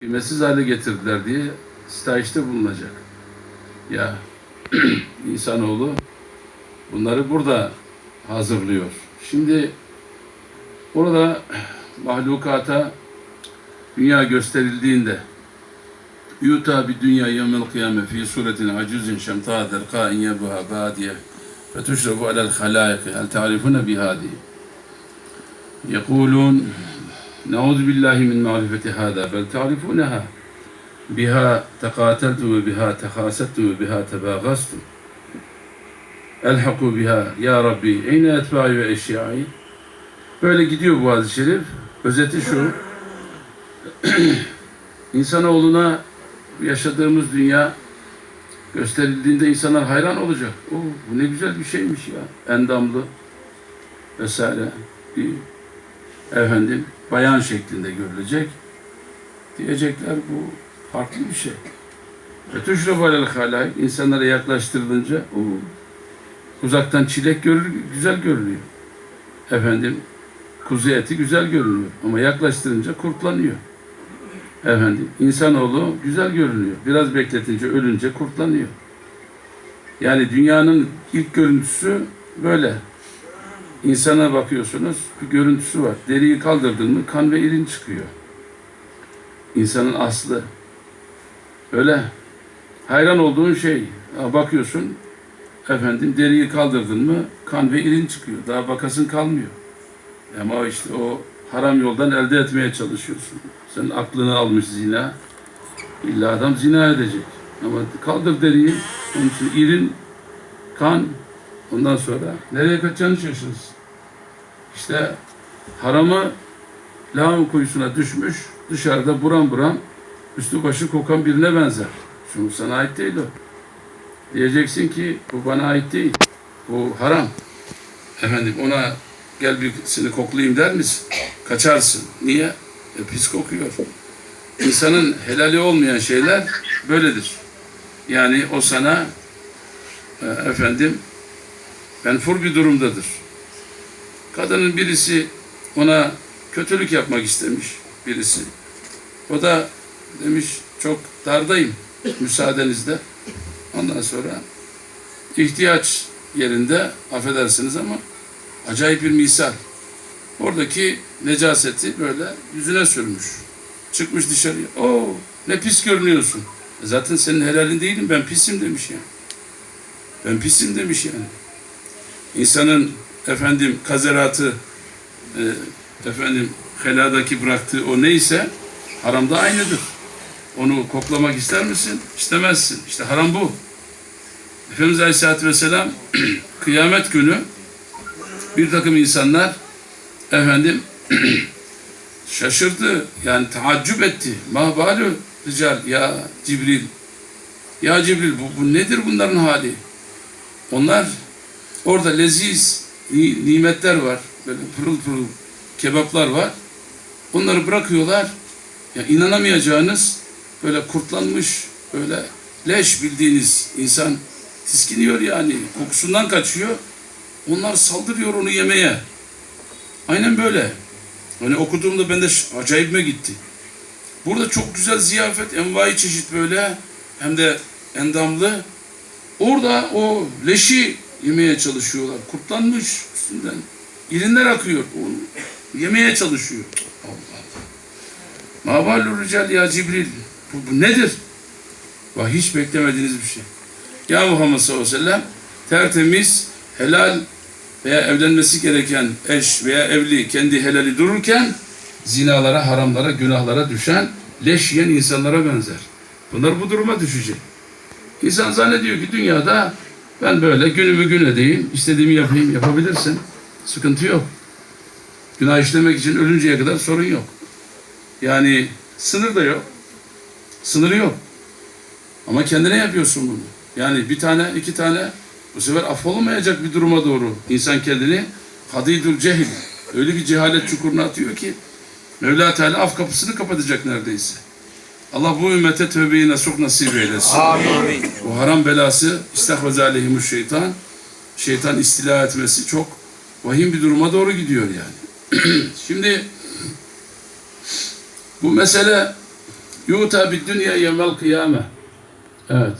kıymetsiz hale getirdiler diye sitayişte bulunacak. Ya insanoğlu bunları burada hazırlıyor. Şimdi burada mahlukata dünya gösterildiğinde yuta bir dünya yevmel kıyame fi suretin acizin şemta derka in yebuha badiye ve tuşrabu alel halayık hel tarifune bihadi yekulun Nauzu billahi min ma'rifeti hada bel ta'rifunaha. Biha tekateltu ve biha tehasettu ve biha tebagastu. Elhaku biha ya Rabbi eyne etbai ve eşyai. Böyle gidiyor bu hadis-i şerif. Özeti şu. İnsanoğluna yaşadığımız dünya gösterildiğinde insanlar hayran olacak. Oo, bu ne güzel bir şeymiş ya. Endamlı vesaire. Bir, efendim bayan şeklinde görülecek. Diyecekler bu farklı bir şey. Ve tuşrafu alel halayk insanlara yaklaştırılınca o uzaktan çilek görür, güzel görünüyor. Efendim kuzu eti güzel görünüyor ama yaklaştırınca kurtlanıyor. Efendim insanoğlu güzel görünüyor. Biraz bekletince ölünce kurtlanıyor. Yani dünyanın ilk görüntüsü böyle. İnsana bakıyorsunuz bir görüntüsü var. Deriyi kaldırdın mı kan ve irin çıkıyor. İnsanın aslı. Öyle. Hayran olduğun şey. Bakıyorsun efendim deriyi kaldırdın mı kan ve irin çıkıyor. Daha bakasın kalmıyor. Ama işte o haram yoldan elde etmeye çalışıyorsun. Senin aklını almış zina. İlla adam zina edecek. Ama kaldır deriyi. Onun için irin, kan, ondan sonra nereye kaçacağını şaşırırsın. İşte haramı lağım kuyusuna düşmüş, dışarıda buram buram üstü başı kokan birine benzer. Çünkü sana ait değil o. Diyeceksin ki bu bana ait değil. Bu haram. Efendim ona gel birisini koklayayım der misin? Kaçarsın. Niye? E, pis kokuyor. İnsanın helali olmayan şeyler böyledir. Yani o sana e, efendim menfur bir durumdadır. Kadının birisi ona kötülük yapmak istemiş birisi. O da demiş çok dardayım müsaadenizle. Ondan sonra ihtiyaç yerinde affedersiniz ama acayip bir misal. Oradaki necaseti böyle yüzüne sürmüş. Çıkmış dışarıya. Oo ne pis görünüyorsun. E Zaten senin helalin değilim ben pisim demiş yani. Ben pisim demiş yani. İnsanın efendim kazeratı e, efendim heladaki bıraktığı o neyse haramda aynıdır. Onu koklamak ister misin? İstemezsin. İşte haram bu. Efendimiz Aleyhisselatü Vesselam kıyamet günü bir takım insanlar efendim şaşırdı. Yani taaccüp etti. Mahbalü rical ya Cibril. Ya Cibril bu, bu nedir bunların hali? Onlar orada leziz ni- nimetler var. Böyle pırıl pırıl kebaplar var. Onları bırakıyorlar. Ya inanamayacağınız böyle kurtlanmış böyle leş bildiğiniz insan tiskiniyor yani. Kokusundan kaçıyor. Onlar saldırıyor onu yemeye. Aynen böyle. Hani okuduğumda ben de acayipme gitti. Burada çok güzel ziyafet, envai çeşit böyle hem de endamlı. Orada o leşi yemeye çalışıyorlar. Kurtlanmış üstünden. İrinler akıyor. Onu yemeye çalışıyor. Allah Allah. Mabalur rical ya Cibril. Bu, bu nedir? Bak hiç beklemediğiniz bir şey. Ya Muhammed sallallahu aleyhi ve sellem tertemiz, helal veya evlenmesi gereken eş veya evli kendi helali dururken zinalara, haramlara, günahlara düşen, leş yiyen insanlara benzer. Bunlar bu duruma düşecek. İnsan zannediyor ki dünyada ben böyle günümü gün edeyim, istediğimi yapayım, yapabilirsin. Sıkıntı yok. Günah işlemek için ölünceye kadar sorun yok. Yani sınır da yok. Sınırı yok. Ama kendine yapıyorsun bunu. Yani bir tane, iki tane bu sefer affolunmayacak bir duruma doğru insan kendini hadidül cehil öyle bir cehalet çukuruna atıyor ki Mevla Teala af kapısını kapatacak neredeyse. Allah bu ümmete tövbeyi nasuh nasip eylesin. Amin. Bu haram belası istahvaz aleyhimuş şeytan. Şeytan istila etmesi çok vahim bir duruma doğru gidiyor yani. Şimdi bu mesele Yuta bid dünya yevmel kıyame. Evet.